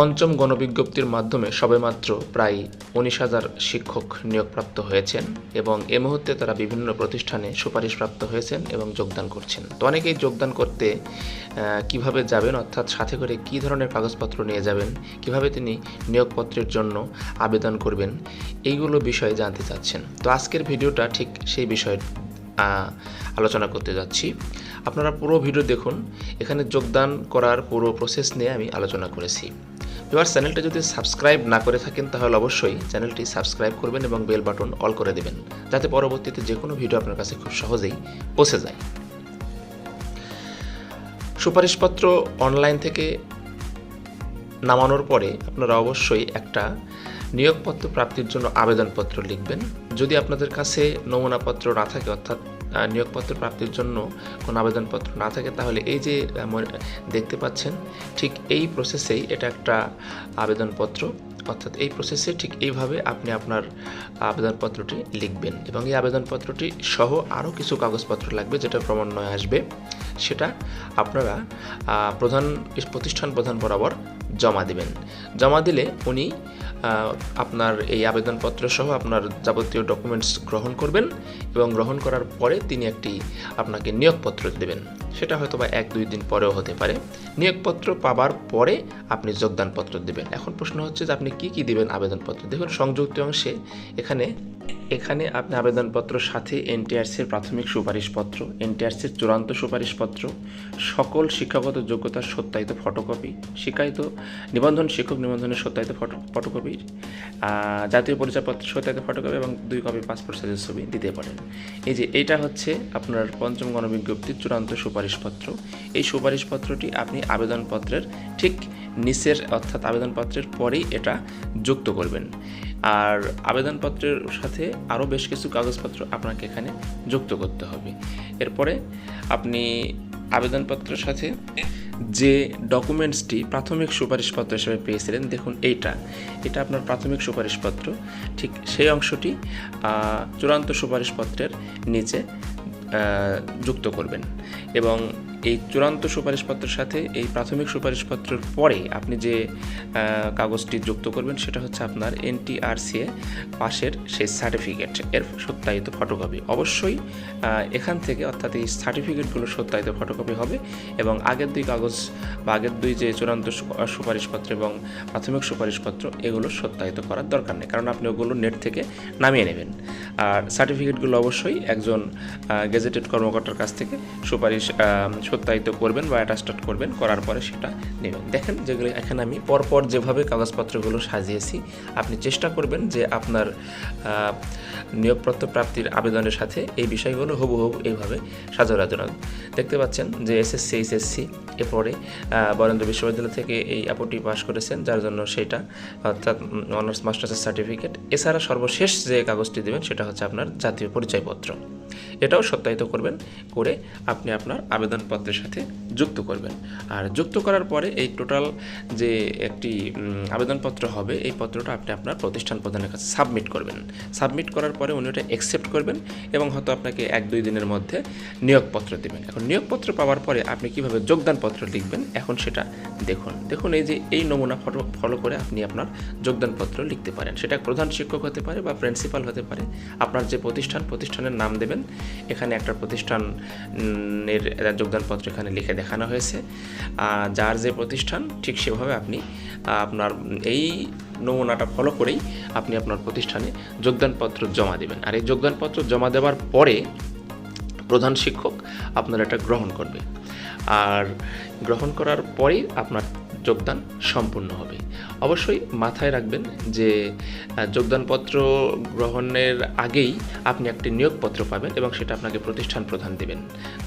পঞ্চম গণবিজ্ঞপ্তির মাধ্যমে সবেমাত্র প্রায় উনিশ হাজার শিক্ষক নিয়োগপ্রাপ্ত হয়েছেন এবং এ মুহূর্তে তারা বিভিন্ন প্রতিষ্ঠানে সুপারিশপ্রাপ্ত হয়েছেন এবং যোগদান করছেন। তো অনেকেই যোগদান করতে কীভাবে যাবেন, অর্থাৎ সাথে করে কী ধরনের কাগজপত্র নিয়ে যাবেন, কীভাবে তিনি নিয়োগপত্রের জন্য আবেদন করবেন, এইগুলো বিষয়ে জানতে চাচ্ছেন। তো আজকের ভিডিওটা ঠিক সেই বিষয়ে আলোচনা করতে যাচ্ছি। আপনারা পুরো ভিডিও দেখুন। এখানে যোগদান করার পুরো প্রসেস নিয়ে আমি আলোচনা করেছি। এবার চ্যানেলটা যদি সাবস্ক্রাইব না করে থাকেন, তাহলে অবশ্যই চ্যানেলটি সাবস্ক্রাইব করবেন এবং বেল বাটন অল করে দেবেন, যাতে পরবর্তীতে যে কোনো ভিডিও আপনার কাছে খুব সহজেই পৌঁছে যায়। সুপারিশপত্র অনলাইন থেকে নামানোর পরে আপনারা অবশ্যই একটা নিয়োগপত্র প্রাপ্তির জন্য আবেদনপত্র লিখবেন। যদি আপনাদের কাছে নমুনাপত্র না থাকে, অর্থাৎ নিয়োগপত্র প্রাপ্তির জন্য কোনো আবেদনপত্র না থাকে, তাহলে এই যে দেখতে পাচ্ছেন, ঠিক এই প্রসেসেই এটা একটা আবেদনপত্র। অর্থাৎ এই প্রসেসে ঠিক এইভাবে আপনি আপনার আবেদনপত্রটি লিখবেন এবং এই আবেদনপত্রটি সহ আরও কিছু কাগজপত্র লাগবে যেটা ক্রমান্বয়ে আসবে। সেটা আপনারা প্রধান, প্রতিষ্ঠান প্রধান বরাবর জমা দিবেন। জমা দিলে উনি আপনার এই আবেদনপত্র সহ আপনার যাবতীয় ডকুমেন্টস গ্রহণ করবেন এবং গ্রহণ করার পরে তিনি একটি আপনাকে নিয়োগপত্র দেবেন। সেটা হয়তো বা এক, দুই দিন পরেও হতে পারে। নিয়োগপত্র পাবার পরে আপনি যোগদানপত্র দেবেন। এখন প্রশ্ন হচ্ছে যে আপনি কি কি দিবেন আবেদনপত্র? দেখুন, সংযুক্ত অংশে এখানে এখানে আপনি আবেদনপত্র সাথে এনটিআরসির প্রাথমিক সুপারিশপত্র এনটিআরসির চূড়ান্ত সুপারিশপত্র, সকল শিক্ষাগত যোগ্যতার সত্যায়িত ফটোকপি, শিক্ষায়িত নিবন্ধন শিক্ষক নিবন্ধনের সত্যায়িত ফটো, ফটোকপি জাতীয় পরিচয়পত্র সত্যায়িত ফটোকপি এবং দুই কপি পাসপোর্ট সাইজের ছবি দিতে পারেন। এই যে এটা হচ্ছে আপনার পঞ্চম গণবিজ্ঞপ্তির চূড়ান্ত সুপারিশপত্র। এই সুপারিশপত্রটি আপনি আবেদনপত্রের ঠিক নিচের অর্থাৎ আবেদনপত্রের পরেই এটা যুক্ত করবেন। আর আবেদনপত্রের সাথে আরও বেশ কিছু কাগজপত্র আপনাকে এখানে যুক্ত করতে হবে। এরপরে আপনি আবেদনপত্রের সাথে যে ডকুমেন্টসটি প্রাথমিক সুপারিশপত্র হিসেবে পেয়েছিলেন, দেখুন এইটা। এটা আপনার প্রাথমিক সুপারিশপত্র। ঠিক সেই অংশটি চূড়ান্ত সুপারিশপত্রের নিচে যুক্ত করবেন। এবং এই চূড়ান্ত সুপারিশপত্রের সাথে এই প্রাথমিক সুপারিশপত্রের পরে আপনি যে কাগজটি যুক্ত করবেন সেটা হচ্ছে আপনার এনটিআরসিএ পাশের সেই সার্টিফিকেট, এর সত্যায়িত ফটোকপি। অবশ্যই এখান থেকে অর্থাৎ এই সার্টিফিকেটগুলো সত্যায়িত ফটোকপি হবে এবং আগের দুই কাগজ বা আগের দুই যে চূড়ান্ত সুপারিশপত্র এবং প্রাথমিক সুপারিশপত্র, এগুলো সত্যায়িত করার দরকার নেই। কারণ আপনি ওগুলো নেট থেকে নামিয়ে নেবেন। আর সার্টিফিকেটগুলো অবশ্যই একজন গেজেটেড কর্মকর্তার কাছ থেকে সুপারিশ সত্যায়িত করবেন বা অ্যাটাস্টেড করবেন, করার পরে সেটা নেবেন। দেখেন যেগুলো এখানে আমি পরপর যেভাবে কাগজপত্রগুলো সাজিয়েছি, আপনি চেষ্টা করবেন যে আপনার নিয়োগপত্র প্রাপ্তির আবেদনের সাথে এই বিষয়গুলো হুবহু এইভাবে সাজানো দেখতে পাচ্ছেন যে এসএসসি, এইচএসসি, এরপরে বরেন্দ্র বিশ্ববিদ্যালয় থেকে এই অ্যাপোটি পাশ করেছেন, যার জন্য সেটা অর্থাৎ অনার্স মাস্টার্সের সার্টিফিকেট এছাড়া সর্বশেষ যে কাগজটি দেবেন সেটা হচ্ছে আপনার জাতীয় পরিচয়পত্র। এটাও সত্যায়িত করবেন, করে আপনি আপনার আবেদনপত্রের সাথে যুক্ত করবেন। আর যুক্ত করার পরে এই টোটাল যে একটি আবেদনপত্র হবে, এই পত্রটা আপনি আপনার প্রতিষ্ঠান প্রধানের কাছে সাবমিট করবেন। সাবমিট করার পরে উনি ওটা অ্যাকসেপ্ট করবেন এবং হয়তো আপনাকে এক, দুই দিনের মধ্যে নিয়োগপত্র দেবেন। এখন নিয়োগপত্র পাওয়ার পরে আপনি কীভাবে যোগদানপত্র লিখবেন, এখন সেটা দেখুন। দেখুন এই যে এই নমুনা ফটো ফলো করে আপনি আপনার যোগদানপত্র লিখতে পারেন। সেটা প্রধান শিক্ষক হতে পারে বা প্রিন্সিপাল হতে পারে। আপনার যে প্রতিষ্ঠান, প্রতিষ্ঠানের নাম দেবেন এখানে একটা প্রতিষ্ঠানের যোগদানপত্র এখানে লিখে দেখানো হয়েছে। যার যে প্রতিষ্ঠান, ঠিক সেভাবে আপনি আপনার এই নমুনাটা ফলো করেই আপনি আপনার প্রতিষ্ঠানে যোগদানপত্র জমা দেবেন। আর এই যোগদানপত্র জমা দেওয়ার পরে প্রধান শিক্ষক আপনার এটা গ্রহণ করবে। আর গ্রহণ করার পরেই আপনার যোগদান সম্পূর্ণ হবে। অবশ্যই মাথায় রাখবেন যে যোগদানপত্র গ্রহণের আগেই আপনি একটি নিয়োগপত্র পাবেন এবং সেটা আপনাকে প্রতিষ্ঠান প্রধান দেবেন।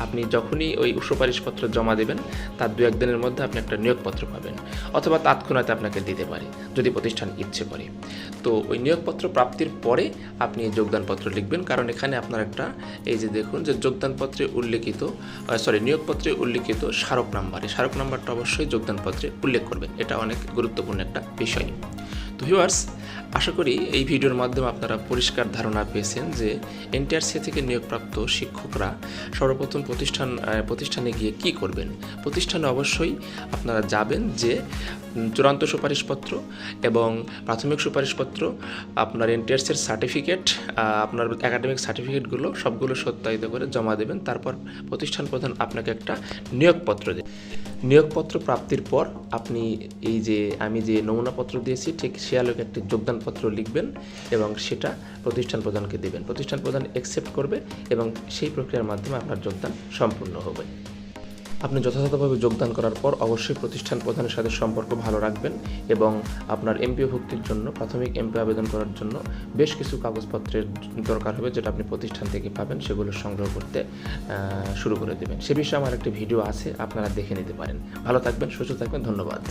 আপনি যখনই ওই সুপারিশপত্র জমা দেবেন, তার দু একদিনের মধ্যে আপনি একটা নিয়োগপত্র পাবেন অথবা তৎক্ষণাৎ আপনাকে দিতে পারে, যদি প্রতিষ্ঠান ইচ্ছে করে। তো ওই নিয়োগপত্র প্রাপ্তির পরে আপনি যোগদানপত্র লিখবেন, কারণ এখানে আপনার একটা, এই যে দেখুন যে যোগদানপত্রে উল্লেখিত সরি নিয়োগপত্রে উল্লেখিত স্মারক নাম্বার। এই স্মারক নাম্বারটা অবশ্যই যোগদানপত্রে উল্লেখ করবেন এটা অনেক গুরুত্বপূর্ণ একটা বিষয়। তো ভিউয়ার্স আশা করি এই ভিডিওর মাধ্যমে আপনারা পরিষ্কার ধারণা পেয়েছেন যে এনটিআরসি থেকে নিয়োগপ্রাপ্ত শিক্ষকরা সর্বপ্রথম প্রতিষ্ঠান প্রতিষ্ঠানে গিয়ে কি করবেন? প্রতিষ্ঠানে অবশ্যই আপনারা যাবেন যে চূড়ান্ত সুপারিশপত্র এবং প্রাথমিক সুপারিশপত্র, আপনার এনটিআরসির সার্টিফিকেট আপনার একাডেমিক সার্টিফিকেটগুলো সবগুলো সত্যায়িত করে জমা দেবেন। তারপর প্রতিষ্ঠান প্রধান আপনাকে একটা নিয়োগপত্র দেবে। নিয়োগপত্র প্রাপ্তির পর আপনি এই যে, আমি যে নমুনাপত্র দিয়েছি, ঠিক সে আলোকে একটি যোগদানপত্র লিখবেন এবং সেটা প্রতিষ্ঠান প্রধানকে দেবেন। প্রতিষ্ঠান প্রধান অ্যাকসেপ্ট করবে এবং সেই প্রক্রিয়ার মাধ্যমে আপনার যোগদান সম্পূর্ণ হবে। আপনি যথাযথভাবে যোগদান করার পর অবশ্যই প্রতিষ্ঠান প্রধানের সাথে সম্পর্ক ভালো রাখবেন এবং আপনার এমপিও ভুক্তির জন্য, প্রাথমিক এমপিও আবেদন করার জন্য বেশ কিছু কাগজপত্রের দরকার হবে যেটা আপনি প্রতিষ্ঠান থেকে পাবেন, সেগুলো সংগ্রহ করতে শুরু করে দেবেন। সে বিষয়ে আমার একটি ভিডিও আছে, আপনারা দেখে নিতে পারেন। ভালো থাকবেন, সুস্থ থাকবেন, ধন্যবাদ।